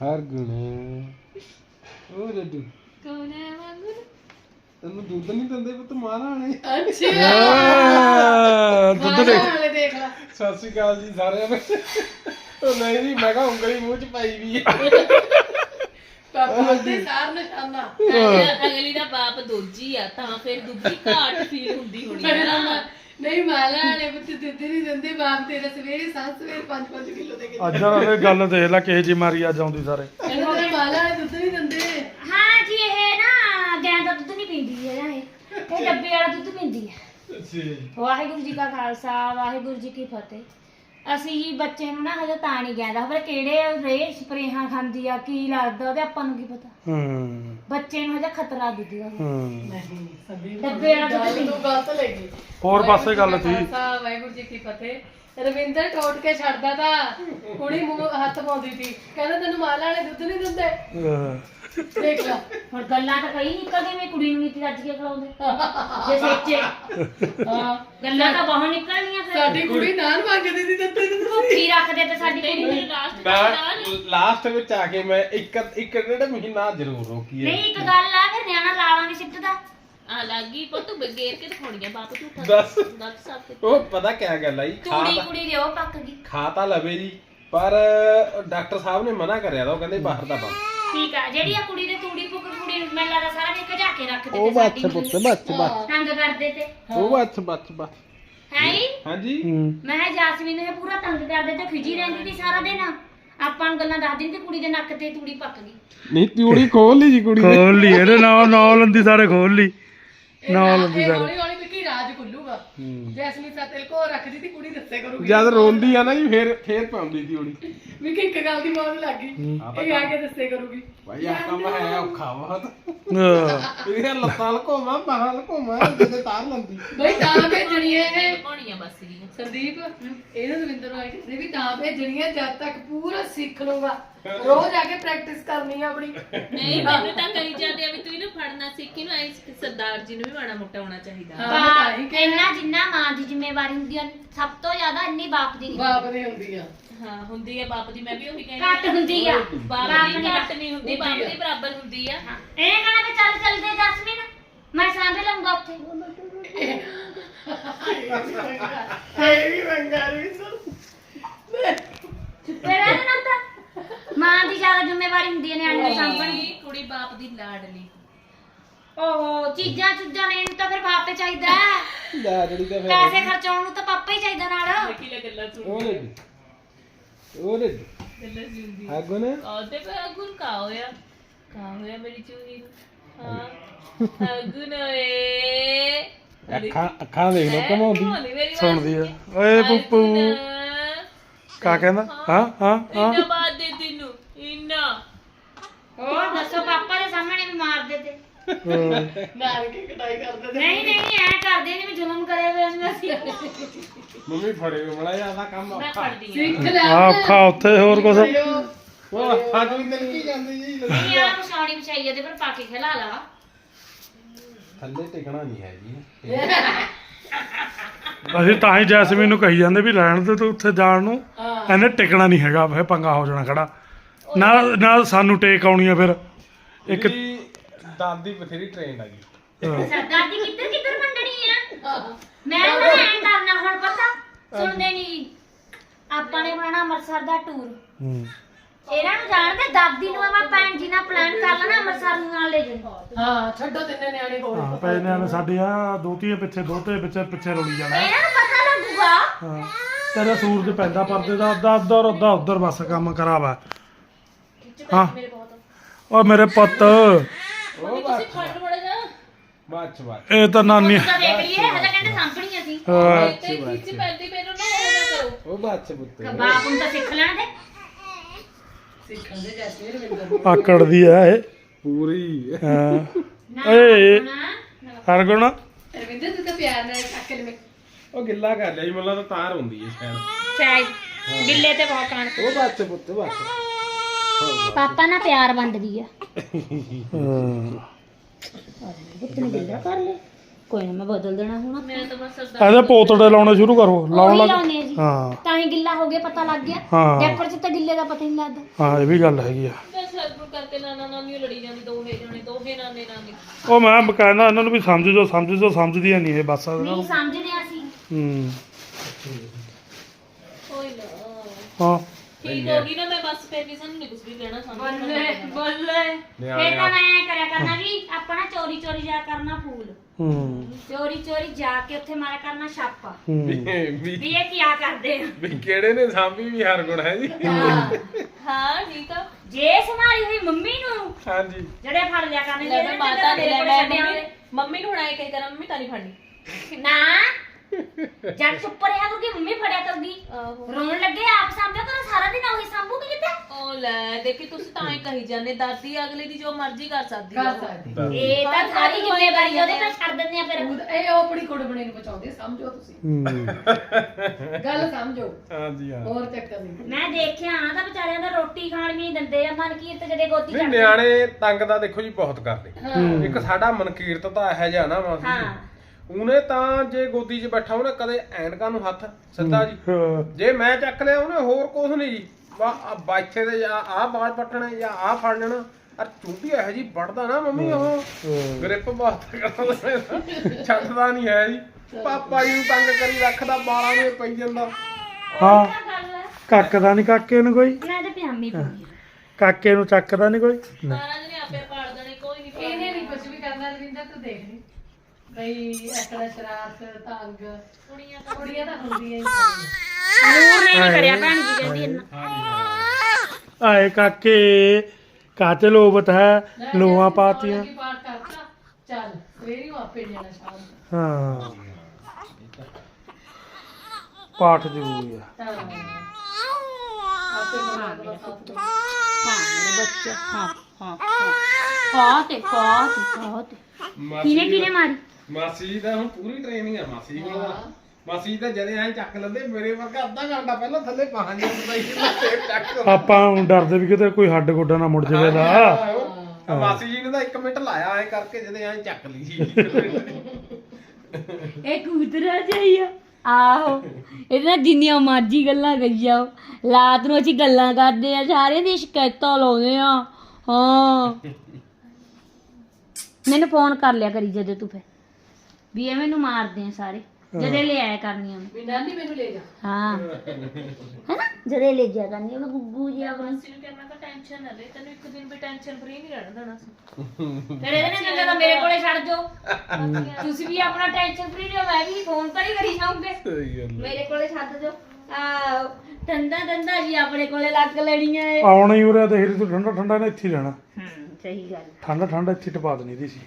ਹਰ ਗੁਣ ਉਹ ਲੱਡੂ ਕੌਣ ਹੈ ਵਾਂਗੂ ਤੈਨੂੰ ਦੁੱਧ ਨਹੀਂ ਦਿੰਦੇ ਪੁੱਤ ਮਾਰਾ ਨੇ ਅੱਛਾ ਦੁੱਧ ਦੇ ਦੇਖ ਲੈ ਸਤਿ ਸ਼੍ਰੀ ਅਕਾਲ ਜੀ ਸਾਰਿਆਂ ਨੂੰ ਉਹ ਨਹੀਂ ਜੀ ਮੈਂ ਕਿਹਾ ਉਂਗਲੀ ਮੂੰਹ ਚ ਪਾਈ ਵੀ ਹੈ ਪਾਪਾ ਦੇ ਸਾਰ ਨਿਸ਼ਾਨਾ ਅਗਲੀ ਦਾ ਬਾਪ ਦੋਜੀ ਆ ਤਾਂ ਫਿਰ ਦੂਜੀ ਘਾਟ ਫੀਲ ਹੁੰਦੀ ਹੋਣੀ ਨਾ ਨਹੀਂ ਮਾਲਾ ਵਾਲੇ ਪੁੱਤ ਦੁੱਧ ਨਹੀਂ ਦਿੰਦੇ ਬਾਪ ਤੇਰਾ ਸਵੇਰੇ ਸਾਤ ਸਵੇਰੇ 5-5 ਕਿਲੋ ਦੇ ਕੇ ਅੱਜ ਇਹ ਗੱਲ ਦੇਖ ਲੈ ਕਿਹੇ ਜੀ ਮਾਰੀ ਅੱਜ ਆਉਂਦੀ ਸਾਰੇ। ਇਹਨਾਂ ਦੇ ਮਾਲਾ ਵਾਲੇ ਦੁੱਧ ਨਹੀਂ ਦਿੰਦੇ। ਹਾਂ ਜੀ ਇਹ ਨਾ ਗਾਂ ਦਾ ਦੁੱਧ ਨਹੀਂ ਪੀਂਦੀ ਹੈ ਨਾ ਇਹ। ਇਹ ਡੱਬੇ ਵਾਲਾ ਦੁੱਧ ਪੀਂਦੀ ਹੈ। ਵਾਹਿਗੁਰੂ ਜੀ ਕਾ ਖਾਲਸਾ ਵਾਹਿਗੁਰੂ ਜੀ ਕੀ ਫਤਿਹ। ਅਸੀਂ ਜੀ ਬੱਚੇ ਨੂੰ ਨਾ ਹਜੇ ਤਾਂ ਨਹੀਂ ਕਹਿੰਦਾ ਪਰ ਕਿਹੜੇ ਰੇ ਸਪਰੇਹਾਂ ਖਾਂਦੀ ਆ ਕੀ ਲੱਗਦਾ ਉਹਦੇ ਆਪਾਂ ਨੂੰ ਕੀ ਪਤਾ। ਹੂੰ। ਬੱਚੇ ਨੂੰ ਹਜੇ ਖਤਰਾ ਦੁੱਧ ਦਾ ਹੂੰ। ਨਹੀਂ ਡੱਬੇ ਵਾਲਾ ਦੁੱਧ ਲੱਗੀ। ਹੋਰ ਪਾਸੇ ਗੱਲ ਸੀ। ਖਾਲਸਾ ਵਾਹਿਗੁਰੂ ਜੀ ਕੀ ਫਤਿਹ। ਰਵਿੰਦਰ ਟੋਟ ਕੇ ਛੱਡਦਾ ਤਾਂ ਕੁੜੀ ਮੂੰਹ ਹੱਥ ਪਾਉਂਦੀ ਸੀ। ਕਹਿੰਦਾ ਤੈਨੂੰ ਮਾਲਾ ਵਾਲੇ ਦੁੱਧ ਨਹੀਂ ਦਿੰਦੇ? ਅਹ, ਦੇਖ ਲੈ ਹੁਣ ਗੱਲਾਂ ਤਾਂ ਕਈ ਨਿਕਲਦੀਆਂ ਮੈਂ ਕੁੜੀ ਨੂੰ ਨਹੀਂ ਰੱਜ ਕੇ ਖਲਾਉਂਦੇ ਜੇ ਸੱਚੇ। ਹਾਂ ਗੱਲਾਂ ਤਾਂ ਬਹੁਤ ਨਿਕਲਣੀਆਂ ਫਿਰ। ਸਾਡੀ ਕੁੜੀ ਨਾਨ ਮੰਗਦੀ ਸੀ ਦਿੱਤੇ ਨਹੀਂ ਭੁੱਖੀ ਰੱਖਦੇ ਤੇ ਸਾਡੀ ਕੁੜੀ ਨੂੰ। ਲਾਸਟ ਮੈਂ ਲਾਸਟ ਵਿੱਚ ਆ ਕੇ ਮੈਂ ਇੱਕ ਇੱਕ ਡੇਢ ਮਹੀਨਾ ਜ਼ਰੂਰ ਰੋਕੀ ਹੈ ਨਹੀਂ ਇੱਕ ਗੱਲ ਆ ਫਿਰ ਨਿਆਣਾ ਲਾਵਾਂਗੇ ਸਿੱਧ ਦਾ ਆ ਲੱਗੀ ਪੁੱਤ ਬਗੇਰ ਕੇ ਦਿਖਾਉਣੀ ਆ ਬਾਪ ਝੂਠਾ। ਦੱਸ ਦੱਸ ਸਭ ਤੇ ਉਹ ਪਤਾ ਕਿਆ ਗੱਲ ਆਈ ਖਾ ਤੂੜੀ ਤਾਂ- ਕੁੜੀ ਦੇ ਉਹ ਪੱਕ ਗਈ। ਖਾ ਤਾਂ ਲਵੇ ਜੀ ਪਰ ਡਾਕਟਰ ਸਾਹਿਬ ਨੇ ਮਨਾ ਕਰਿਆ ਤਾਂ ਉਹ ਕਹਿੰਦੇ ਬਾਹਰ ਦਾ ਬੰਦ ਠੀਕ ਆ ਜਿਹੜੀ ਆ ਕੁੜੀ ਦੇ ਤੂੜੀ ਪੁੱਕ ਕੁੜੀ ਨੂੰ ਮੈਨੂੰ ਲੱਗਦਾ ਸਾਰਾ ਦਿਨ ਭਜਾ ਕੇ ਰੱਖਦੇ ਉਹ ਤੇ ਬੱਚ ਸਾਡੀ ਪੁੱਤ ਨੂੰ ਬੱਚ ਤੰਗ ਕਰਦੇ ਤੇ। ਉਹ ਬੱਚ ਬੱਚ ਬੱਚ ਹੈ ਹੀ ਹਾਂਜੀ। ਹੂੰ। ਮੈਂ ਕਿਹਾ ਜਾਸਮੀਨ ਨੂੰ ਇਹ ਪੂਰਾ ਤੰਗ ਕਰਦੇ ਤੇ ਖਿਜੀ ਰਹਿੰਦੀ ਸੀ ਸਾਰਾ ਦਿਨ। ਆਪਾਂ ਨੂੰ ਗੱਲਾਂ ਦੱਸ ਦਿੰਦੀ ਕੁੜੀ ਦੇ ਨੱਕ ਤੇ ਤੂੜੀ ਪੱਕ ਗਈ। ਨਹੀਂ ਤਿਉੜੀ ਖੋਲ ਲਈ ਜੀ ਕੁੜੀ ਨੇ। ਖੋਲ ਲਈ ਇਹਦੇ ਨਾਲ ਨਾਲ ਲੰਦੀ ਸਾਰੇ ਖੋਲ ਲਈ। ਨਾਲ ਲੰਦੀ ਸਾਰੇ ਹੌਲੀ ਹੌਲੀ ਵਿੱਕੀ ਰਾਜ ਖੁੱਲੂਗਾ। ਜੈਸਮੀਨ ਸਾਤਲ ਕੋ ਰੱਖਦੀ ਸੀ ਕੁੜੀ ਦੱਸੇ ਕਰੂਗੀ। ਜਦ ਰੋਂਦੀ ਆ ਨਾ ਜੀ ਫੇਰ ਫੇਰ ਪਾਉਂਦੀ ਤਿਉੜੀ ਵਿੱਕੀ ਇੱਕ ਗੱਲ ਦੀ ਮੌਜ ਲੱਗ ਗਈ। ਇਹ ਆ ਕੇ ਦੱਸੇ ਕਰੂਗੀ। ਭਾਈ ਆ ਕੰਮ ਹੈ ਔਖਾ ਬਹੁਤ। ਇਹ ਲੱਤਾਂ ਲਕੋਵਾਂ ਬਾਹਾਂ ਲਕੋਵਾਂ ਜਿਹਦੇ ਤਾਰ ਲੰਦੀ ਬਈ ਤਾਂ ਭੇਜਣੀ ਹੈ ਇਹ। ਆ ਬਸ ਜੀ ਸੰਦੀਪ ਇਹਨੂੰ ਰਵਿੰਦਰ ਨੂੰ ਆਈ ਕਹਿੰਦੇ ਵੀ ਤਾਂ ਭੇਜਣੀ ਹੈ ਜਦ ਤੱਕ ਪੂਰਾ ਸਿੱਖ ਲਊਗਾ। ਰੋਜ਼ ਆ ਕੇ ਪ੍ਰੈਕਟਿਸ ਕਰਨੀ ਆ ਆਪਣੀ। ਨਹੀਂ ਮੈਨੂੰ ਤਾਂ ਕਹੀ ਜਾਂਦੇ ਆ ਵੀ ਤੂੰ ਇਹਨੂੰ ਫੜਨਾ ਸਿੱਖੀ ਨੂੰ ਐ ਸਰਦਾਰ ਜੀ ਨੂੰ ਵੀ ਮਾੜਾ ਮੋਟਾ ਹੋਣਾ ਚਾਹੀਦਾ। ਹਾਂ ਮੈਂ ਤਾਂ ਹੀ ਬਾਪ ਇੰਨਾ ਜਿੰਨਾ ਮਾਂ ਦੀ ਜ਼ਿੰਮੇਵਾਰੀ ਹੁੰਦੀ ਆ ਸਭ ਤੋਂ ਜ਼ਿਆਦਾ ਇੰਨੀ ਬਾਪ ਦੀ ਨਹੀਂ ਬਾਪ ਦੀ ਹੁੰਦੀ ਆ। ਹਾਂ ਹੁੰਦੀ ਆ ਬਾਪ ਦੀ ਮੈਂ ਵੀ ਉਹੀ ਕਹਿੰਦੀ ਘੱਟ ਹੁੰਦੀ ਆ। ਬਾਪ ਦੀ ਘੱਟ ਨਹੀਂ ਹੁੰਦੀ ਬਾਪ ਦੀ ਬਰਾਬਰ ਹੁੰਦੀ ਆ। ਇਹ ਕਹਣਾ ਵੀ ਚੱਲ ਚੱਲਦੇ ਜਸਮੀਨ ਮੈਂ ਸਾਂਭੇ ਲਊਂਗਾ ਉੱਥੇ। ਰਹਿ ਨਾ ਤਾਂ ਮਾਂ ਦੀ ਜ਼ਿਆਦਾ ਜ਼ਿੰਮੇਵਾਰੀ ਹੁੰਦੀ ਹੈ ਨਿਆਣੇ ਨੂੰ ਸਾਂਭਣ ਦੀ ਕੁੜੀ ਕੁੜੀ ਬਾਪ ਦੀ ਲਾਡਲੀ। ਓਹੋ ਚੀਜ਼ਾਂ ਚੁੱਜ਼ਾਂ ਲੈਣ ਨੂੰ ਤਾਂ ਫਿਰ ਬਾਪ ਹੀ ਚਾਹੀਦਾ ਹੈ। ਲਾਡੜੀ ਤਾਂ ਪੈਸੇ ਖਰਚਾਉਣ ਨੂੰ ਤਾਂ ਪਾਪਾ ਹੀ ਚਾਹੀਦਾ ਨਾਲ। ਕੀ ਲੈ ਗੱਲਾਂ ਸੁਣ ਉਹ ਲੈ ਉਹ ਲੈ ਗੱਲਾਂ ਸੀ ਹੁੰਦੀ ਆਗੋ ਨੇ ਆਉਤੇ ਪੇ ਅਗੁਨ ਕਾ ਹੋਇਆ। ਕਾ ਹੋਇਆ ਮੇਰੀ ਚੂਹੀ ਨੂੰ। ਹਾਂ। ਅਗੁਨ ਓਏ। ਅੱਖਾਂ ਅੱਖਾਂ ਦੇਖ ਲੋ ਕਮਾਉਂਦੀ ਮੇਰੀ ਸੁਣਦੀ ਆ। ਓਏ ਪੁੱਪੂ। ਕਾ ਕਹਿੰਦਾ? ਹਾਂ। ਹਾਂ ਹਾਂ ਇੰਨਾ ਬਾਤ ਦੇ ਤੈਨੂੰ ਇੰਨਾ। ਹੋਰ ਦੱਸੋ ਪਾਪਾ ਦੇ ਸਾਹਮਣੇ ਵੀ ਮਾਰਦੇ ਤੇ ਨਾਲ ਕੇ ਕਟਾਈ ਕਰਦੇ ਤੇ ਨਹੀਂ ਨਹੀਂ ਐ ਕਰਦੇ ਨੇ ਵੀ ਜ਼ੁਲਮ ਕਰੇ ਵੇ ਅਸੀਂ। ਮੰਮੀ ਫੜੇ ਬੜਾ ਜ਼ਿਆਦਾ ਕੰਮ ਮੈਂ ਔਖਾ। ਫੜਦੀ ਆ। ਸਿੱਖ ਲੈ ਆ ਔਖਾ ਉੱਥੇ ਹੋਰ ਕੁਛ। ਉਹ ਹੱਥ ਵੀ ਨਲਕੀ ਜਾਂਦੀ ਜੀ ਨਹੀਂ ਆ। ਵਿਛਾਉਣੀ ਵਿਛਾਈ ਉਹਦੇ ਪਰ ਪਾ ਕੇ ਖਿਲਾ ਲਾ। ਥੱਲੇ ਟਿਕਣਾ ਨਹੀਂ ਹੈ ਜੀ। ਅਸੀਂ ਤਾਂ ਹੀ ਜੈਸਮੀਨ ਨੂੰ ਕਹੀ ਜਾਂਦੇ ਵੀ ਰਹਿਣ ਦੇ ਤੂੰ ਉੱਥੇ ਜਾਣ ਨੂੰ। ਇਹਨੇ ਟਿਕਣਾ ਨਹੀਂ ਹੈਗਾ ਫੇ ਪੰਗਾ ਹੋ ਜਾਣਾ ਖੜਾ। ਨਾ ਨਾ ਸਾਨੂੰ ਟੇਕ ਆਉਣੀ ਆ ਫਿਰ। ਇੱਕ ਦਾਦੀ ਬਥੇਰੀ ਟ੍ਰੇਨ ਆ ਗਈ ਅਹ, ਸਰਦਾਰ ਦੀ ਕਿੱਧਰ ਕਿੱਧਰ ਮੰਡਣੀ ਆ? ਮੈਂ ਨਾ ਐਂ ਕਰਨਾ ਹੁਣ ਪਤਾ। ਸੁਣਦੇ ਨਹੀਂ ਆਪਾਂ ਨੇ ਬਣਾਉਣਾ ਅੰਮ੍ਰਿਤਸਰ ਦਾ ਟੂਰ ਹੂੰ। ਇਹਨਾਂ ਨੂੰ ਜਾਣਦੇ ਦਾਦੀ ਨੂੰ ਮੈਂ ਭੈਣ ਜੀ ਨਾਲ ਪਲਾਨ ਕਰ ਲੈਣਾ ਅੰਮ੍ਰਿਤਸਰ ਨੂੰ ਨਾਲ ਲੈ ਜਾਣਾ ਹਾਂ ਛੱਡੋ ਤਿੰਨੇ ਨਿਆਣੇ ਹੋਰ। ਹਾਂ ਪਏ ਨੇ ਸਾਡੀ ਆ ਦੋਤੀਆਂ ਪਿੱਛੇ ਦੋਤੇ ਪਿੱਛੇ ਪਿੱਛੇ ਰੋਲੀ ਜਾਣਾ। ਇਹਨਾਂ ਨੂੰ ਪਤਾ ਲੱਗੂਗਾ। ਹਾਂ ਤੇਰਾ ਸੂਰਜ ਪੈਂਦਾ ਪਰਦੇ ਦਾ ਅੱਧਾ ਉੱਧਰ ਅੱਧਾ ਉੱਧਰ ਬਸ ਕੰਮ ਖਰਾਬ ਆ ਹਾਂ। ਓ ਮੇਰੇ ਪੁੱਤ। ਉਹ ਬਾਤ ਫੜ ਬੜਾ ਜਾ ਬਾਤ ਬਾਤ ਇਹ ਤਾਂ ਨਾਨੀ ਤਾਂ ਦੇਖ ਲਈਏ ਹਜੇ ਕਹਿੰਦੇ ਸਾਂਭਣੀ ਅਸੀਂ ਹਾਂ, ਤੇ ਖਿੱਚ ਪੈਂਦੀ ਮੈਨੂੰ ਨਾ ਉਹ ਨਾ ਕਰੋ। ਉਹ ਬਾਤ ਪੁੱਤ। ਬਾਪ ਨੂੰ ਤਾਂ ਸਿੱਖ ਲੈਣ ਦੇ। ਸਿੱਖਣ ਦੇ ਰਵਿੰਦਰ ਆ ਇਹ। ਪੂਰੀ। ਹਾਂ। ਏ ਹਰਗੁਣ ਰਵਿੰਦਰ ਤੂੰ ਤਾਂ ਪਿਆਰ ਨਾਲ ਅਕਲ ਮੇ ਉਹ ਗਿੱਲਾ ਕਰ ਲਿਆ ਜੀ ਮੈਨੂੰ ਤਾਂ ਤਾਰ ਹੁੰਦੀ ਹੈ ਸ਼ਾਇਦ। ਚਾਹੀ ਗਿੱਲੇ ਤੇ ਬਹੁਤ ਕਾਣ। ਉਹ ਬਾਤ ਪੁੱਤ ਬਾਤ ਪਾਪਾ ਨਾਲ ਪਿਆਰ ਵੰਡਦੀ ਆ। ਹਾਂ। ਪੁੱਤ ਨੇ ਗਿੱਲਾ ਕਰ ਲੈ ਕੋਈ ਨਾ ਮੈਂ ਬਦਲ ਦੇਣਾ ਹੁਣ ਮੈਂ ਤਾਂ ਬਸ ਸਰਦਾਰ ਇਹਦੇ ਪੋਤੜੇ ਲਾਉਣੇ ਸ਼ੁਰੂ ਕਰੋ ਲਾਉਣ ਲੱਗ ਲਾਉਣੇ ਆ ਜੀ। ਹਾਂ। ਤਾਂ ਹੀ ਗਿੱਲਾ ਹੋ ਗਿਆ ਪਤਾ ਲੱਗ ਗਿਆ। ਹਾਂ। ਡੈਪਰ ਚ ਤਾਂ ਗਿੱਲੇ ਦਾ ਪਤਾ ਹੀ ਨਹੀਂ ਲੱਗਦਾ। ਹਾਂ ਇਹ ਵੀ ਗੱਲ ਹੈਗੀ ਆ। ਮੈਂ ਸਰਦਾਰ ਕਰਕੇ ਨਾਨਾ ਨਾਨੀ ਲੜੀ ਜਾਂਦੀ ਦੋਹੇ ਜਣੇ ਦੋਹੇ ਨਾਨੇ ਨਾਨੀ। ਉਹ ਮੈਂ ਕਹਿੰਦਾ ਇਹਨਾਂ ਨੂੰ ਵੀ ਸਮਝ ਜੋ ਸਮਝ ਜੋ ਸਮਝਦੀਆਂ ਨਹੀਂ ਇਹ ਬਸ। ਨਹੀਂ ਸਮਝਦੇ ਆ ਅਸੀਂ। ਹੂੰ। ਕੋਈ ਨਾ। ਹਾਂ। ਠੀਕ ਹੋ ਗਈ ਨਾ ਮੈਂ ਬਸ ਫੇਰ ਕਿਸੇ ਨੂੰ ਨਹੀਂ ਕੁਝ ਵੀ ਕਹਿਣਾ ਬੱਲੇ ਸਮਝ ਬੱਲੇ। ਫੇਰ ਤਾਂ ਮੈਂ ਐਂ ਕਰਿਆ ਕਰਨਾ ਜੀ ਆਪਣਾ ਚੋਰੀ ਚੋਰੀ ਜਾ ਕਰਨਾ ਫੂਲ। ਹੂੰ। ਚੋਰੀ ਚੋਰੀ ਜਾ ਕੇ ਉੱਥੇ ਮਾਰਿਆ ਕਰਨਾ ਛਾਪਾ। ਹੂੰ। ਵੀ ਵੀ। ਇਹ ਕੀਆ ਕਰਦੇ ਆ? ਵੀ ਕਿਹੜੇ ਨੇ ਸਾਂਭੀ ਵੀ ਹਰ ਗੁਣ ਹੈ ਜੀ। ਹਾਂ। ਠੀਕ ਆ। ਜੇ ਸੰਭਾਲੀ ਹੋਈ ਮੰਮੀ ਨੂੰ ਹਾਂਜੀ। ਜਿਹੜੇ ਫੜ ਲਿਆ ਕਰਨੇ ਲੈ ਮੈਂ ਮਾਤਾ ਨੇ ਲੈ ਮੈਂ ਛੱਡਿਆ ਮੰਮੀ ਮੰਮੀ ਨੂੰ ਹੁਣਾਏ ਕਹਿ ਕਰਾਂ ਮੰਮੀ ਤਾਂ ਨਹੀਂ ਫੜਨੀ। ਨਾ ਜੱਟ ਚੁੱਪ ਰਿਹਾ ਕਿਉਂਕਿ ਮੰਮੀ ਫੜਿਆ ਕਰਦੀ? ਆਹੋ। ਰੋਣ ਲੱਗੇ ਆਪ ਸਾਂਭਿਆ ਕਰੋ ਸਾਰਾ ਦਿਨ ਉਹੀ ਸਾਂਭੂਗੀ ਕਿਤੇ? ਉਹ ਲੈ ਦੇਖੀ ਤੁਸੀਂ ਤਾਂ ਹੀ ਕਹੀ ਜਾਂਦੇ ਦਾਦੀ ਅਗਲੇ ਦੀ ਜੋ ਮਰਜ਼ੀ ਕਰ ਸਕਦੀ ਕਰ ਆ। ਸਕਦੇ। ਇਹ ਤਾਂ ਸਾਰੀ ਜ਼ਿੰਮੇਵਾਰੀ ਉਹਦੇ ਤੇ ਛੱਡ ਦਿੰਦੇ ਆ ਫਿਰ। ਇਹ ਉਹ ਆਪਣੀ ਕੁੜਬਣੀ ਨੂੰ ਬਚਾਉਂਦੇ ਸਮਝੋ ਤੁਸੀਂ। ਹੂੰ। ਗੱਲ ਸਮਝੋ। ਹਾਂਜੀ ਹਾਂ। ਹੋਰ ਚੱਕਰ ਨਹੀਂ। ਮੈਂ ਦੇਖਿਆ ਆ ਤਾਂ ਵਿਚਾਰਿਆਂ ਦਾ ਰੋਟੀ ਖਾਣ ਵੀ ਨਹੀਂ ਦਿੰਦੇ ਆ ਮਨਕੀਰਤ ਜਦੇ ਗੋਦੀ ਨਹੀਂ ਚੜ੍ਹਦੇ ਨਿਆਣੇ ਤੰਗ ਦਾ ਦੇਖੋ ਜੀ ਬਹੁਤ ਕਰਦੇ। ਹਾਂ। ਇੱਕ ਸਾਡਾ ਮਨਕੀਰਤ ਤਾਂ ਇਹੋ ਜਿਹਾ ਨਾ ਮਾਸੀ ਹਾਂ। ਜੀ। ਉਹਨੇ ਤਾਂ ਜੇ ਗੋਦੀ 'ਚ ਬੈਠਾ ਉਹਨੇ ਕਦੇ ਐਨਕਾਂ ਨੂੰ ਹੱਥ ਸਿੱਧਾ ਜੀ। ਜੇ ਮੈਂ ਚੱਕ ਲਿਆ ਉਹਨੇ ਹੋਰ ਕੁਝ ਨਹੀਂ ਜੀ। ਬਾਈਥੇ ਦੇ ਜਾਂ ਆਹ ਬਾਲ ਪੱਟਣੇ ਜਾਂ ਆਹ ਫੜ ਲੈਣਾ। ਅਰ ਚੁੰਡੀ ਇਹੋ ਜੀ ਵੜਦਾ ਨਾ ਮੰਮੀ ਉਹ। ਗ੍ਰਿਪ ਬਹੁਤ ਕਰਦਾ ਛੱਡਦਾ ਨਹੀਂ ਹੈ ਜੀ। ਪਾਪਾ ਜੀ ਨੂੰ ਤੰਗ ਕਰੀ ਰੱਖਦਾ ਬਾਲਾਂ ਨੂੰ ਪਈ ਜਾਂਦਾ। ਹਾਂ। ਕੱਕਦਾ ਨਹੀਂ ਕਾਕੇ ਨੂੰ ਕੋਈ। ਮੈਂ ਤੇ ਪਜਾਮੀ ਪਾਈ ਕਾਕੇ ਨੂੰ ਚੱਕਦਾ ਨਹੀਂ ਕੋਈ। ਨਹੀਂ। ਮਹਾਰਾਜ ਨੇ ਆਪੇ ਪਾੜ ਦੇਣੇ ਕੋਈ ਨਹੀਂ ਇਹਨੇ ਨਹੀਂ ਕੁਝ ਵੀ ਕਰਨਾ ਰਵਿੰਦਰ ਤੂੰ ਦੇਖ ਬਈ ਅਕੜਾ ਸ਼ਰਾਰਤ ਤੰਗ। ਕੁੜੀਆਂ ਕੁੜੀਆਂ ਤਾਂ ਹੁੰਦੀਆਂ ਹੀ ਸਾਰੀਆਂ ਨੂਰ ਨੇ ਨਹੀਂ ਕਰਿਆ ਭੈਣ ਜੀ ਕਹਿੰਦੀ ਇੰਨਾ। ਆਏ ਕਾਕੇ ਕਾਤੇ ਲੋਬਤ ਹੈ ਲੋਹਾਂ ਪਾਤੀਆਂ। ਕੀ ਪਾਠ ਕਰਤਾ। ਚੱਲ ਸਵੇਰੀ ਨੂੰ ਆਪੇ ਜਾਣਾ ਸ਼ਾਮ। ਨੂੰ ਹਾਂ। ਪਾਠ ਜ਼ਰੂਰੀ ਆ ਤਾਂ ਆਪੇ ਬਣਾ ਦੇ ਸਾਥ ਹਾਂ ਮੇਰੇ ਬੱਚਾ ਹਾਂ ਹਾਂ ਹਾਂ। ਤੇ ਹਾਂ ਤੇ ਹਾਂ ਤੇ। ਕਿਨੇ ਕਿਨੇ ਮਾਰੀ? ਮਾਸੀ ਜੀ ਦਾ ਹੁਣ ਪੂਰੀ ਟ੍ਰੇਨਿੰਗ ਆ ਮਾਸੀ ਜੀ ਕੋਲ। ਤਾਂ। ਮਾਸੀ ਜੀ ਤਾਂ ਜਦੇ ਐਂ ਚੱਕ ਲੈਂਦੇ ਮੇਰੇ ਵਰਗਾ ਅੱਧਾ ਘੰਟਾ ਪਹਿਲਾਂ ਥੱਲੇ ਪਹੁੰਚ ਜਾਂਦਾ ਸੀ ਮੈਂ ਫੇਰ ਚੱਕ ਆਪਾਂ ਹੁਣ ਡਰਦੇ ਵੀ ਕਿਤੇ ਕੋਈ ਹੱਡ ਗੋਡਾ ਨਾ ਮੁੜ ਜਾਵੇ ਦਾ ਮਾਸੀ ਜੀ ਨੇ ਤਾਂ 1 ਮਿੰਟ ਲਾਇਆ ਐ ਕਰਕੇ ਜਦੇ ਐਂ ਚੱਕ ਲਈ। ਸੀ ਇਹ ਕੂਤਰਾ ਜਾਈਆ ਆਹੋ ਇਹਦੇ ਨਾਲ ਜਿੰਨੀਆਂ ਮਰਜ਼ੀ ਗੱਲਾਂ ਕਰੀ ਜਾਓ। ਰਾਤ ਨੂੰ ਅਸੀਂ ਗੱਲਾਂ ਕਰਦੇ ਆ ਸਾਰਿਆਂ ਦੀ ਸ਼ਿਕਾਇਤਾਂ ਲਾਉਂਦੇ ਆ। ਹਾਂ। ਮੈਨੂੰ ਫੋਨ ਕਰ ਲਿਆ ਕਰੀ ਜਦੋਂ ਤੂੰ ਫੇ ਵੀ ਇਹ ਮੈਨੂੰ ਮਾਰਦੇ ਆ ਸਾਰੇ। ਜਦੇ ਲੈ ਆਇਆ ਕਰਨੀਆਂ ਮੈਂ। ਵੀ ਨਾਨੀ ਮੈਨੂੰ ਲੈ ਜਾ। ਹਾਂ। ਹੈਨਾ? ਜਦੇ ਲੈ ਜਾ ਕਰਨੀਆਂ ਮੈਂ ਗੁੱਗੂ ਜੀ ਆਪਣਾ। ਮਾਸੀ ਨੂੰ ਕਹਿਣਾ ਤਾਂ ਟੈਨਸ਼ਨ ਨਾ ਲੈ ਤੈਨੂੰ ਇੱਕ ਦਿਨ ਵੀ ਟੈਨਸ਼ਨ ਫਰੀ ਨਹੀਂ ਰਹਿਣਾ ਦੇਣਾ ਸੀ। ਫਿਰ ਇਹਦੇ ਨਾਲ ਤਾਂ ਮੇਰੇ ਕੋਲੇ ਛੱਡ ਜਾਓ। ਤੁਸੀਂ ਵੀ ਆਪਣਾ ਟੈਨਸ਼ਨ ਫਰੀ ਰਹੋ ਮੈਂ ਵੀ ਫੋਨ ਪਰ ਹੀ ਕਰੀ ਗੱਲ ਮੇਰੇ ਕੋਲੇ ਛੱਡ ਦਿਓ ਆ ਦੰਦਾ ਦੰਦਾ ਜੀ ਆਪਣੇ ਕੋਲੇ ਲੱਗ ਲੈਣੀਆਂ ਏ ਆਉਣਾ ਹੀ ਉਰੇ ਤੇ ਹੀਰੀ ਤੋਂ ਠੰਡਾ ਠੰਡਾ ਨੇ ਇੱਥੇ ਰਹਿਣਾ। ਹੂੰ ਸਹੀ ਗੱਲ। ਠੰਡਾ ਠੰਡਾ ਇੱਥੇ ਟਪਾ ਦੇਣੀ ਦੀ ਸੀ।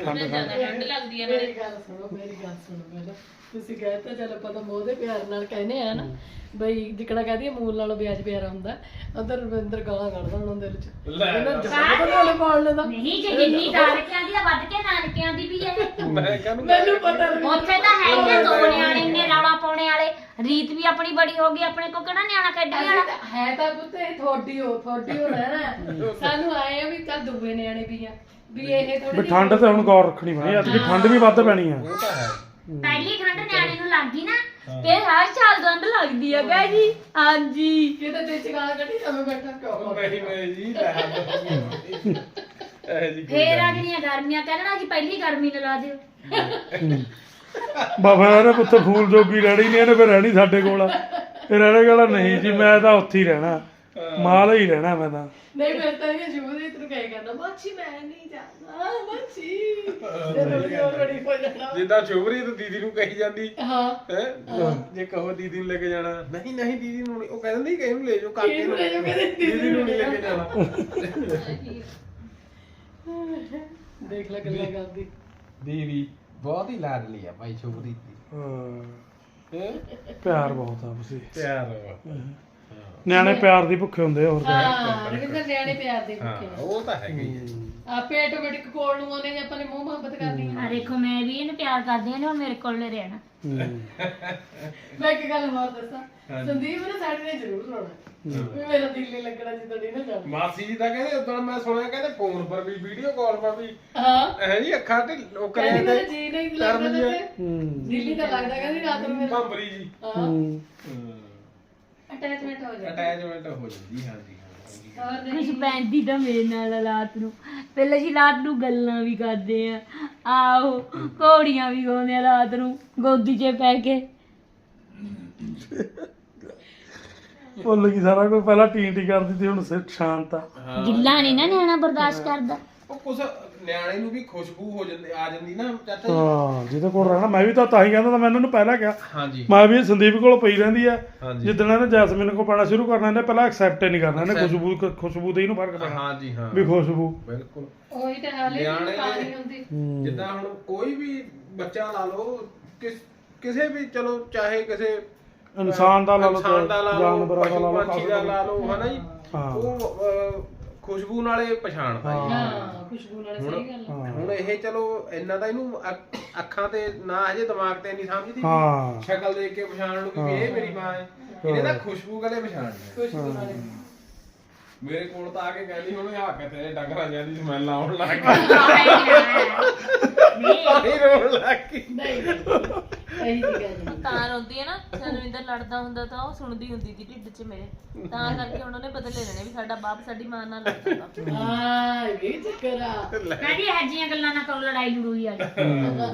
ਮੈਨੂੰ ਜ਼ਿਆਦਾ ਠੰਡ ਲੱਗਦੀ ਹੈ ਨਾਲੇ। ਮੇਰੀ ਗੱਲ ਸੁਣੋ ਮੇਰੀ ਗੱਲ ਸੁਣੋ ਪਹਿਲਾਂ। ਤੁਸੀਂ ਕਹੇ ਤਾਂ ਚਲੋ ਪਤਾ ਮੋਹ ਪਿਆਰ ਨਾਲ ਕਹਿੰਦੇ ਆ ਨਾ ਬਈ ਜਿਕੜਾ ਕਹਦੀ ਮੂਲ ਨਾਲੋਂ ਵਿਆਜ ਪਿਆਰਾ ਹੁੰਦਾ। ਉਧਰ ਰਵਿੰਦਰ ਗਾਲਾਂ ਕੱਢਦਾ ਉਹਨਾਂ ਦਿਲ ਚ ਲੈ। ਇਹਨਾਂ ਜਵਾਬ ਨਾਲ ਪਾਉਣ ਲੈਂਦਾ। ਨਹੀਂ ਜੇ ਜਿੰਨੀ ਦਾਰਕਿਆਂ ਦੀ ਆ ਵੱਧ ਕੇ ਨਾਨਕਿਆਂ ਦੀ ਵੀ ਹੈ ਮੈਂ ਕਹਿੰਦਾ ਮੈਨੂੰ ਪਤਾ ਨਹੀਂ। ਉੱਥੇ ਤਾਂ ਹੈ ਹੀ ਆ ਦੋ ਨਿਆਣੇ ਨੇ ਰੌਲਾ ਪਾਉਣੇ ਵਾਲੇ। ਰੀਤ ਵੀ ਆਪਣੀ ਬੜੀ ਹੋ ਗਈ ਆਪਣੇ ਕੋ ਕਿਹੜਾ ਨਿਆਣਾ ਕੱਢਣ ਅਸੀਂ ਵਾਲਾ? ਤਾਂ- ਹੈ ਤਾਂ ਪੁੱਤ ਇਹ ਥੋੜੀ ਹੋ ਥੋੜੀ ਹੋ ਰਹਿਣਾ। ਸਾਨੂੰ ਆਏ ਆ ਵੀ ਚੱਲ ਦੂਏ ਨਿਆਣੇ ਵੀ ਆ। ਵੀ ਇਹ ਥੋੜੀ ਵੀ ਠੰਡ ਤੇ ਹੁਣ ਗੌਰ ਰੱਖਣੀ ਬਣੀ ਅੱਜ ਵੀ ਠੰਡ ਵੀ ਵੱਧ ਪੈਣੀ ਆ। ਉਹ ਤਾਂ ਹੈ। ਪਹਿਲੀ ਠੰਡ ਨਿਆਣੇ ਨੂੰ ਲੱਗ ਗਈ ਨਾ ਫਿਰ ਹਰ ਸਾਲ ਠੰਡ ਲੱਗਦੀ ਆ ਕਹੇ ਜੀ। ਹਾਂਜੀ। ਕਿਤੇ ਤੇ ਚਗਾਲ ਕੱਢੀ ਜਾਵੇਂ ਬੈਠਾ ਕਿਉਂ? ਨਹੀਂ ਨਹੀਂ ਜੀ ਇਹ ਜੀ ਫੇਰ ਆ ਜਿਹੜੀਆਂ ਗਰਮੀਆਂ ਕਹਿਣਾ ਜੀ ਪਹਿਲੀ ਗਰਮੀ ਨੂੰ ਲਾ ਦਿਓ। ਬਾਬਾ ਇਹਨੇ ਪੁੱਤ ਫੂਲ ਜੋਗੀ ਰਹਿਣੀ ਨਹੀਂ ਇਹਨੇ ਫਿਰ ਰਹਿਣੀ ਸਾਡੇ ਕੋਲ ਇਹ ਰਹਿਣੇ ਵਾਲਾ ਨਹੀਂ ਜੀ ਮੈਂ ਤਾਂ ਉੱਥੇ ਹੀ ਰਹਿਣਾ। ਮਾਲ ਹੀ ਰਹਿਣਾ ਮੈਂ ਤਾਂ। ਨਹੀਂ ਫਿਰ ਤਾਂ ਇਹ ਜੂਦ ਹੀ ਤੈਨੂੰ ਕਹਿ ਕਰਨਾ ਮਾਛੀ ਮੈਂ ਨਹੀਂ ਜਾਣਾ ਮਾਛੀ। ਹੋਰ ਬੜੀ ਹੋ ਜਾਣਾ। ਜਿੱਦਾਂ ਸ਼ੁਭਰੀ ਤੇ ਦੀਦੀ ਨੂੰ ਕਹੀ ਜਾਂਦੀ ਹਾਂ। ਹੈ? ਜੇ ਕਹੋ ਦੀਦੀ ਨੂੰ ਲੈ ਕੇ ਜਾਣਾ। ਨਹੀਂ ਨਹੀਂ ਦੀਦੀ ਨੂੰ ਨਹੀਂ। ਉਹ ਕਹਿੰਦੇ ਨਹੀਂ ਕਿ ਇਹਨੂੰ ਲੈ ਜਾਓ ਕਾਕੇ ਇਹਨੂੰ ਨੂੰ ਲੈ ਜਾਓ, ਕਹਿੰਦੇ ਦੀਦੀ ਨੂੰ ਨਹੀਂ ਲੈ ਕੇ ਜਾਣਾ। ਦੇਖ ਲੈ ਗੱਲਾਂ ਕਰਦੀ। ਦੀਦੀ ਬਹੁਤ ਹੀ ਲਾਡਲੀ ਆ ਭਾਈ ਸ਼ੁਭਰੀ ਦੀ। ਹਾਂ, ਹੈ? ਪਿਆਰ ਬਹੁਤ ਆ ਤੁਸੀਂ ਪਿਆਰ। ਨਿਆਣੇ ਪਿਆਰ ਦੀ ਭੁੱਖੇ ਹੁੰਦੇ ਆ ਹੋਰ ਤਾਂ ਹਾਂ ਰਵਿੰਦਰ ਨਿਆਣੇ ਪਿਆਰ ਦੇ ਹਾਂ ਭੁੱਖੇ ਉਹ ਤਾਂ ਹੈਗਾ ਹੀ ਹੈ ਆਪੇ ਆਟੋਮੈਟਿਕ ਕੋਲ ਨੂੰ ਆਉਂਦੇ ਨੇ ਆਪਾਂ ਨੇ ਮੋਹ ਮੁਹੱਬਤ ਕਰਨੀ ਆ। ਦੇਖੋ ਮੈਂ ਵੀ ਇਹਨੂੰ ਪਿਆਰ ਕਰਦੀ ਹਾਂ ਹੁਣ ਮੇਰੇ ਕੋਲ ਰਹਿਣਾ। ਹੂੰ। ਮੈਂ ਇੱਕ ਗੱਲ ਹੋਰ ਦੱਸਾਂ। ਸੰਦੀਪ ਨੇ ਸਾਡੇ ਨੇ ਜ਼ਰੂਰ ਰੋਣਾ। ਵੀ ਮੇਰਾ ਦਿਲ ਨਹੀਂ ਲੱਗਣਾ ਜਿੱਦਾਂ ਨਹੀਂ ਨਾ ਜਾਣਾ ਮਾਸੀ ਜੀ ਤਾਂ ਕਹਿੰਦੇ ਉਦੋਂ ਮੈਂ ਸੁਣਿਆ ਕਹਿੰਦੇ ਫੋਨ ਪਰ ਵੀ ਵੀਡੀਓ ਕਾਲ ਪਰ ਵੀ। ਹਾਂ। ਇਹ ਜੀ ਅੱਖਾਂ ਤੇ ਉਹ ਕਰੇ ਕਹਿੰਦੀ ਮੇਰਾ ਤੇ ਜੀ ਨਹੀਂ ਲੱਗਦਾ। ਤੇ ਹੂੰ। ਦਿੱਲੀ ਤਾਂ ਲੱਗਦਾ ਕਹਿੰਦੀ ਰਾਤ ਨੂੰ ਮੇਰਾ ਭੰਬਰੀ ਜੀ। ਹਾਂ। ਹੂੰ। ਅਟੈਚਮੈਂਟ ਹੋ ਜਾਂਦਾ। ਅਟੈਚਮੈਂਟ ਹੋ ਜਾਂਦੀ ਹਾਂਜੀ ਹਾਂ ਹੋਰ ਕੁਝ ਨਹੀਂ ਪੈਂਦੀ ਤਾਂ ਮੇਰੇ ਨਾਲ ਆ ਰਾਤ ਨੂੰ। ਪਹਿਲਾਂ ਜੀ ਰਾਤ ਨੂੰ ਗੱਲਾਂ ਵੀ ਕਰਦੇ ਆ। ਆਹੋ ਘੋੜੀਆਂ ਵੀ ਗਾਉਂਦੇ ਆ ਰਾਤ ਨੂੰ ਗੋਦੀ 'ਚ ਪੈ ਕੇ। ਭੁੱਲ ਗਈ ਸਾਰਾ ਕੁਝ ਪਹਿਲਾਂ ਟੀ ਟੀ ਕਰਦੀ ਸੀ ਹੁਣ ਸਿਰ ਸ਼ਾਂਤ ਆ ਗਿੱਲਾ ਨਹੀਂ ਨਾ ਨਿਆਣਾ ਬਰਦਾਸ਼ਤ ਕਰਦਾ। ਉਹ ਕੁਛ ਨਿਆਣੇ ਨੂੰ ਵੀ ਖੁਸ਼ਬੂ ਹੋ ਜਾਂਦੀ ਆ ਜਾਂਦੀ ਨਾ ਚਾਚਾ ਜੀ। ਹਾਂ ਜਿਹਦੇ ਕੋਲ ਰਹਿਣਾ ਮੈਂ ਵੀ ਤਾਂ ਤਾਂ ਹੀ ਕਹਿੰਦਾ ਤਾਂ ਮੈਂ ਇਹਨਾਂ ਨੂੰ ਪਹਿਲਾਂ ਕਿਹਾ। ਹਾਂਜੀ। ਮੈਂ ਵੀ ਸੰਦੀਪ ਕੋਲ ਪਈ ਰਹਿੰਦੀ ਆ। ਹਾਂਜੀ। ਜਿੱਦਣ ਇਹਨੇ ਜੈਸਮੀਨ ਕੋਲ ਪੈਣਾ ਸ਼ੁਰੂ ਕਰਨਾ ਇਹਨੇ ਪਹਿਲਾਂ ਐਕਸੈਪਟ ਨਹੀਂ ਕਰਨਾ ਇਹਨੇ ਖੁਸ਼ਬੂ ਖੁਸ਼ਬੂ ਤੇ ਇਹਨੂੰ ਫ਼ਰਕ ਪੈਣਾ। ਹਾਂਜੀ ਹਾਂ। ਵੀ ਖੁਸ਼ਬੂ। ਬਿਲਕੁਲ। ਉਹੀ ਤਾਂ ਹਾਲੇ ਨਿਆਣੇ ਨਹੀਂ ਹੁੰਦੀ। ਜਿੱਦਾਂ ਹੁਣ ਕੋਈ ਵੀ ਬੱਚਾ ਲਾ ਲਓ ਕਿਸ ਕਿਸੇ ਵੀ ਚਲੋ ਚਾਹੇ ਕਿਸੇ ਇਨਸਾਨ ਦਾ ਲਾ ਲਓ ਇਨਸਾਨ ਦਾ ਲਾ ਲਓ ਜਾਨਵਰਾਂ ਦਾ ਲਾ ਲਓ ਪੰਛੀ ਦਾ ਲਾ ਲਓ ਹਨਾ ਜੀ। ਉਹ ਖੁਸ਼ਬੂ ਨਾਲੇ ਪਛਾਣਦਾ ਜੀ ਹਾਂ। ਖੁਸ਼ਬੂ ਨਾਲ ਸਹੀ ਗੱਲ। ਹਾਂ। ਹੁਣ ਇਹ ਚਲੋ ਇੰਨਾ ਤਾਂ ਇਹਨੂੰ ਅੱਖ- ਅੱਖਾਂ ਤੇ ਨਾ ਹਜੇ ਦਿਮਾਗ ਤੇ ਨਹੀਂ ਸਮਝਦੀ ਵੀ ਹਾਂ। ਸ਼ਕਲ ਦੇਖ ਕੇ ਪਛਾਣ ਲੂ ਵੀ ਇਹ ਮੇਰੀ ਮਾਂ ਹੈ। ਇਹਨੇ ਤਾਂ ਖੁਸ਼ਬੂ ਕਦੇ ਪਛਾਣਨੀ ਹੈ। ਖੁਸ਼ਬੂ ਨਾਲ। ਮੇਰੇ ਕੋਲ ਤਾਂ ਆ ਕੇ ਕਹਿੰਦੀ ਹੁਣ ਆ ਕੇ ਤੇਰੇ ਡੰਗਰਾਂ ਜਿਹਾ ਦੀ ਸਮੈਲ ਆਉਣ ਲੱਗ ਗਈ। ਨਹੀਂ ਰੋਣ ਲੱਗ ਗਈ। ਨਹੀਂ। ਇਹੀ ਜੀ ਗੱਲ ਨਹੀਂ ਤਾਂ ਰੋਂਦੀ ਹੈ ਨਾ ਰਵਿੰਦਰ ਲੜਦਾ ਹੁੰਦਾ ਤਾਂ ਉਹ ਸੁਣਦੀ ਹੁੰਦੀ ਸੀ ਢਿੱਡ 'ਚ ਮੇਰੇ। ਤਾਂ ਕਰਕੇ ਉਹਨੇ ਬਦਲੇ ਲੈਣੇ ਵੀ ਸਾਡਾ ਬਾਪ ਸਾਡੀ ਮਾਂ ਨਾਲ ਲੜਦਾ ਤਾ। ਹਾਂ ਇਹ ਵੀ ਚੱਕਰ ਆ। ਕਹਿੰਦੀ ਹੱਜੀਆਂ ਗੱਲਾਂ ਨਾ ਕਰੋ ਲੜਾਈ ਲੜੂਈ ਆ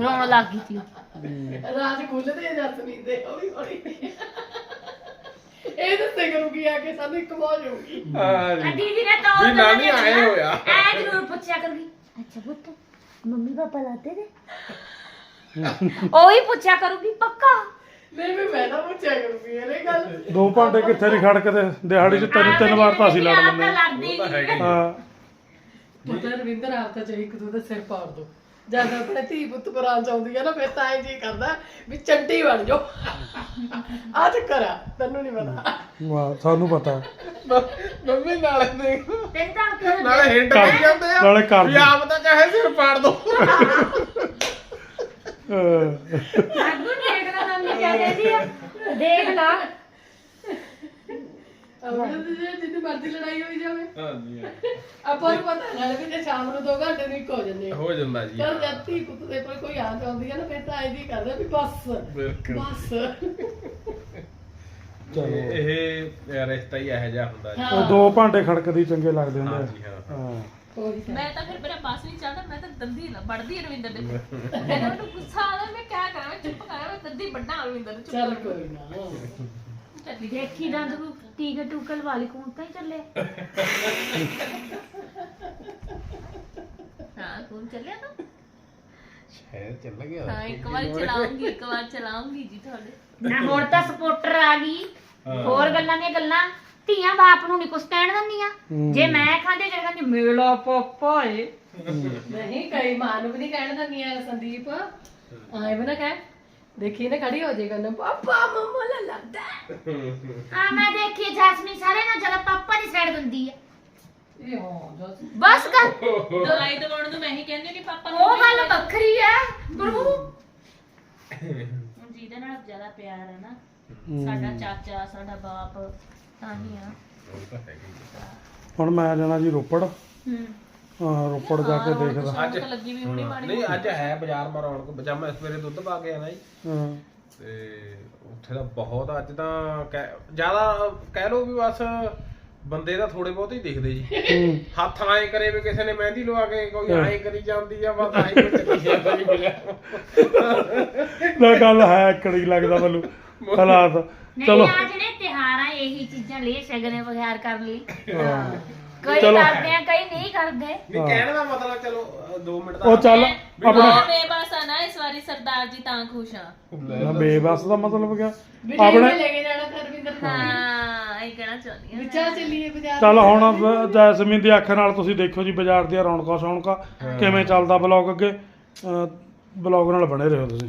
ਰੋਣ ਲੱਗ ਗਈ ਸੀ। ਉਹ। ਰਾਜ ਖੁੱਲਦੇ ਜਸਮੀਨ ਦੇ ਹੌਲੀ ਹੌਲੀ ਇਹ ਦੱਸੇ ਕਰੂਗੀ ਆ ਕੇ ਸਾਨੂੰ ਇੱਕ ਮੌਜ ਹੋਊਗੀ ਹਾਂ ਆ ਜੀ ਦੀਦੀ ਨੇ ਤਾਂ ਵੀ ਨਾਨੀ ਆਏ ਹੋਇਆ। ਐ ਜ਼ਰੂਰ ਪੁੱਛਿਆ ਕਰੂਗੀ। ਅੱਛਾ ਪੁੱਤ ਮੰਮੀ ਪਾਪਾ ਲਾਤੇ ਨੇ ਉਹ ਹੀ ਪੁੱਛਿਆ ਕਰੂਗੀ ਪੱਕਾ? ਨਹੀਂ ਵੀ ਮੈਂ ਤਾਂ ਪੁੱਛਿਆ ਕਰੂਗੀ ਇਹ ਗੱਲ। ਦੋ ਭਾਂਡੇ ਕਿੱਥੇ ਨਹੀਂ ਖੜਕਦੇ ਦਿਹਾੜੀ 'ਚ ਤਿੰਨ ਤਿੰਨ ਵਾਰ ਤਾਂ ਅਸੀਂ ਲੜ ਆਪ ਲੈਂਦੇ ਤਾਂ ਹਾਂ। ਲੜਦੇ ਉਹ ਤਾਂ ਹੈਗਾ। ਹੀ। ਹਾਂ ਪੁੱਤਰ ਰਵਿੰਦਰ ਆਪ ਤਾਂ ਚਾਹੀ ਇੱਕ ਦੂਜੇ ਦਾ ਸਿਰ ਪਾੜ ਦੋ। ਜਦ ਆਪਣੇ ਧੀ ਪੁੱਤ ਬਰਾਂ ਚ ਆਉਂਦੀ ਹੈ ਨਾ ਫਿਰ ਤਾਂ ਇਹ ਜੀ ਕਰਦਾ ਵੀ ਚੰਟੀ ਬਣ ਜਾਓ। ਆ ਚੱਕਰ ਆ ਤੈਨੂੰ ਨਹੀਂ ਪਤਾ। ਵਾਹ ਸਾਨੂੰ ਪਤਾ। ਮੰਮੀ ਨਾਲੇ ਦੇਖ। ਤੈਨੂੰ ਤਾਂ ਆਖਿਆ ਨਾਲੇ ਹਿੰਟ ਕਰ- ਜਾਂਦੇ ਆ। ਨਾਲੇ ਕਰ ਵੀ ਦਿਓ। ਆਪ ਤਾਂ ਚਾਹੇ ਸਿਰ ਪਾੜ ਦੋ। ਅਹ, ਅੱਗੂ ਦੇਖਦਾ ਮੰਮੀ ਕਿਆ ਕਹਿੰਦੀ ਆ। ਦੇਖ ਲਾ। ਆਪਣੇ ਤੇ ਜੇ ਜਿੰਨੀ ਮਰਜ਼ੀ ਲੜਾਈ ਹੋਈ ਜਾਵੇ। ਹਾਂਜੀ ਆਪਾਂ ਨੂੰ ਪਤਾ ਨਾਲ ਵੀ ਜੇ ਸ਼ਾਮ ਨੂੰ 2 ਘੰਟੇ ਨੂੰ ਇੱਕ ਹੋ ਜੰਨੇ ਹੋ ਜਾਂਦਾ ਜੀ ਚਲ ਜਦ ਧੀ ਪੁੱਤ ਦੇ ਕੋਲ ਕੋਈ ਆ ਜਾਂਦੀ ਹੈ ਨਾ ਫਿਰ ਤਾਂ ਇਹ ਜੀ ਕਰਦਾ ਵੀ ਬਸ। ਬਿਲਕੁਲ। ਬਸ। ਚਲੋ। ਇਹ ਇਹ ਰਿਸ਼ਤਾ ਹੀ ਇਹੋ ਜਿਹਾ ਹੁੰਦਾ ਜੀ। ਉਹ ਦੋ ਭਾਂਡੇ ਖੜਕਦੀ ਚੰਗੇ ਲੱਗਦੇ ਹੁੰਦੇ ਹਾਂਜੀ ਹਾਂ। ਹਾਂ। ਮੈਂ ਤਾਂ ਫਿਰ ਮੇਰਾ ਪਾਸ ਨਹੀਂ ਚੱਲਦਾ ਮੈਂ ਤਾਂ ਦੰਦੀ ਨਾ ਵੜਦੀ ਰਵਿੰਦਰ ਦੇ। ਮੈਨੂੰ ਉਹਨੂੰ ਗੁੱਸਾ ਆਦਾ ਮੈਂ ਕਿਆ ਕਰਾਂ ਮੈਂ ਚੁੱਪ ਕਰਾਂ ਮੈਂ ਦੰਦੀ ਵੱਡਾ ਰਵਿੰਦਰ ਨੂੰ ਚੁੱਪ ਚੱਲ ਕੋਈ ਨਾ। ਚੱਲੀ ਦੇਖੀ ਦੰਦ ਨੂੰ ਟੀਕੇ ਟੂਕੇ ਲਵਾ ਲਈ ਕੌਣ ਤਾਂ ਹੀ ਚੱਲੇ ਹਾਂ ਕੌਣ ਚੱਲਿਆ ਤੂੰ। ਸ਼ਹਿਰ ਚੱਲ ਗਿਆ। ਹਾਂ ਇੱਕ ਵਾਰ ਚਲਾਉਂਗੀ ਇੱਕ ਵਾਰ ਚਲਾਉਂਗੀ ਜੀ ਤੁਹਾਡੇ। ਨਾ ਹੁਣ ਤਾਂ ਸਪੋਰਟਰ ਆ ਗਈ। ਹੋਰ ਗੱਲਾਂ ਦੀਆਂ ਗੱਲਾਂ ਧੀਆਂ ਬਾਪ ਨੂੰ ਨਹੀਂ ਕੁਛ ਕਹਿਣ ਦਿੰਦੀਆਂ। ਜੇ ਮੈਂ ਖਾਂਦੇ ਜੇ ਕਹਿੰਦੀ ਮੇਲਾ ਪਾਪਾ ਏ। ਨਹੀਂ ਕਈ ਮਾਂ ਨੂੰ ਵੀ ਨਹੀਂ ਕਹਿਣ ਦਿੰਦੀਆਂ ਸੰਦੀਪ। ਆਏ ਬਣਾ ਕਹਿ। ਦੇਖੀ ਨਾ ਖੜੀ ਹੋ ਜਾਏਗਾ ਨਾ। ਪਾਪਾ ਮੰਮਾ ਲਾ ਲੱਗਦਾ। ਆ ਮੈਂ ਦੇਖੀ ਜੈਸਮੀਨ ਸਾਰੇ ਨਾਲ ਜਰਾ ਪਾਪਾ ਦੀ ਸਾਈਡ ਦਿੰਦੀ ਆ। ਇਹ ਹਾਂ ਜਸ ਬਸ ਕਰ। ਦਵਾਈ ਦਵਾਉਣ ਨੂੰ ਮੈਂ ਹੀ ਕਹਿੰਦੀ ਕਿ ਪਾਪਾ ਨੂੰ ਉਹ ਗੱਲ ਵੱਖਰੀ ਆ। ਪ੍ਰਭੂ। ਹੁਣ ਜਿਹਦੇ ਨਾਲ ਜ਼ਿਆਦਾ ਪਿਆਰ ਹੈ ਨਾ ਸਾਡਾ ਚਾਚਾ ਸਾਡਾ ਬਾਪ ਤਾਂ ਹੀ ਆ। ਹੁਣ ਮੈਂ ਜਾਣਾ ਜੀ ਰੋਪੜ। ਹੂੰ। ਹਾਂ, ਰੋਪੜ ਜਾ ਕੇ ਦੇਖਦਾ। ਅੱਜ ਲੱਗੀ ਵੀ ਹੁਣੀ ਮਾੜੀ ਨਹੀਂ ਅੱਜ ਹੈ ਬਾਜ਼ਾਰ ਮਾ ਰੌਣਕ ਬਚਾ ਮੈਂ ਸਵੇਰੇ ਦੁੱਧ ਪਾ ਕੇ ਆਣਾ ਜੀ। ਹਾਂ। ਤੇ ਉੱਥੇ ਦਾ ਬਹੁਤ ਅੱਜ ਤਾਂ ਜ਼ਿਆਦਾ ਕਹਿ ਲਓ ਵੀ ਬਸ ਬੰਦੇ ਤਾਂ ਥੋੜੇ ਬਹੁਤ ਹੀ ਦਿਖਦੇ ਜੀ। ਹੂੰ। ਹੱਥ ਆਏ ਕਰੇ ਵੀ ਕਿਸੇ ਨੇ ਮਹਿੰਦੀ ਲਵਾ ਕੇ ਕੋਈ ਆਏ ਕਰੀ ਜਾਂਦੀ ਆ ਬਸ ਆਏ ਕੁਝ ਚੱਲੀ ਜਾਂਦਾ ਜੀ ਗੱਲ ਹੈ ਕੜੀ ਲੱਗਦਾ ਮੈਨੂੰ। ਹਾਲਾਤ ਨਹੀਂ ਚਲੋ। ਆ ਜਿਹੜੇ ਤਿਹਾਰ ਆ ਇਹੀ ਚੀਜ਼ਾਂ ਲਈ ਸ਼ਗਨੇ ਵਗੈਰ ਕਰਨ ਲਈ। ਹਾਂ। ਕਈ ਚਲੋ। ਕਰਦੇ ਆ ਕਈ ਨਹੀਂ ਕਰਦੇ। ਨਹੀਂ ਕਹਿਣ ਦਾ ਮਤਲਬ ਚਲੋ 2 ਮਿੰਟ ਦਾ ਉਹ ਚੱਲ ਮੈਂ ਆਪਣਾ ਬੇਬਸ ਆ ਨਾ ਇਸ ਵਾਰੀ ਸਰਦਾਰ ਜੀ ਤਾਂ ਖੁਸ਼ ਆ। ਨਾ ਬੇਬਸ ਦਾ ਮਤਲਬ ਕਿਆ? ਬਿਠਾਈ ਆਪਣੇ ਲੈ ਕੇ ਜਾਣਾ ਤਾਂ ਰਵਿੰਦਰ ਨੂੰ। ਹਾਂ ਇਹ ਕਹਿਣਾ ਚਾਹੁੰਦੀ ਆ ਵਿਚਾ ਚੱਲੀਏ ਬਾਜ਼ਾਰ। ਚੱਲ ਹੁਣ ਬ- ਜੈਸਮੀਨ ਦੀ ਅੱਖ ਨਾਲ ਤੁਸੀਂ ਦੇਖੋ ਜੀ ਬਾਜ਼ਾਰ ਦੀਆਂ ਰੌਣਕਾਂ ਸ਼ੌਣਕਾਂ ਕਿਵੇਂ ਚੱਲਦਾ ਬਲੌਗ ਅੱਗੇ? ਬਲੌਗ ਨਾਲ ਬਣੇ ਰਹੋ ਤੁਸੀਂ।